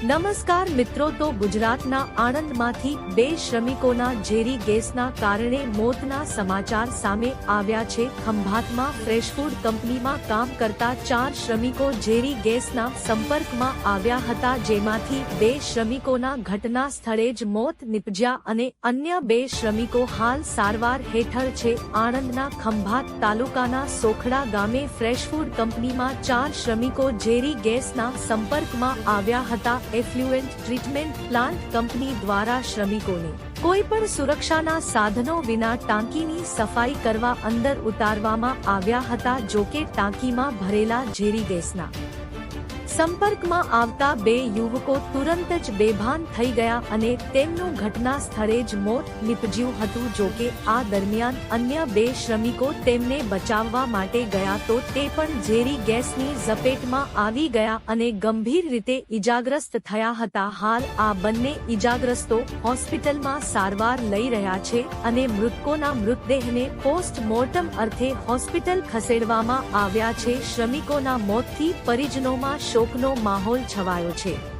નમસ્કાર મિત્રો, તો ગુજરાતના આણંદમાંથી બે શ્રમિકોના ઝેરી ગેસના કારણે મોતના સમાચાર સામે આવ્યા છે. ખંભાતમાં ફ્રેશ ફૂડ કંપનીમાં કામ કરતા ચાર શ્રમિકો ઝેરી ગેસના સંપર્કમાં આવ્યા હતા, જેમાંથી બે શ્રમિકોના ઘટના સ્થળે જ મોત નિપજ્યા અને અન્ય બે શ્રમિકો હાલ સારવાર હેઠળ છે. આણંદના ખંભાત તાલુકાના સોખડા ગામે ફ્રેશ ફૂડ કંપનીમાં ચાર શ્રમિકો ઝેરી ગેસના સંપર્કમાં આવ્યા હતા. એફ્લુએન્ટ ટ્રીટમેન્ટ પ્લાન્ટ કંપની દ્વારા શ્રમિકોને કોઈ પણ સુરક્ષાના સાધનો વિના ટાંકીની સફાઈ કરવા અંદર ઉતારવામાં આવ્યા હતા, જોકે ટાંકીમાં ભરેલા ઝેરી ગેસના સંપર્કમાં આવતા બે યુવકો તુરંત જ બેભાન થઈ ગયા અને તેમનું ઘટના સ્થળે જ મોત નીપજ્યું હતું. જો કે આ દરમિયાન અન્ય બે શ્રમિકો તેમને બચાવવા માટે ગયા તો તે પણ ઝેરી ગેસની ઝપેટમાં આવી ગયા અને ગંભીર રીતે ઈજાગ્રસ્ત થયા હતા. હાલ આ બંને ઈજાગ્રસ્તો હોસ્પિટલમાં સારવાર લઈ રહ્યા છે અને મૃતકોના મૃતદેહને પોસ્ટમોર્ટમ અર્થે હોસ્પિટલ ખસેડવામાં આવ્યા છે. શ્રમિકોના મોતથી પરિજનોમાં શોકનો માહોલ છવાયો છે.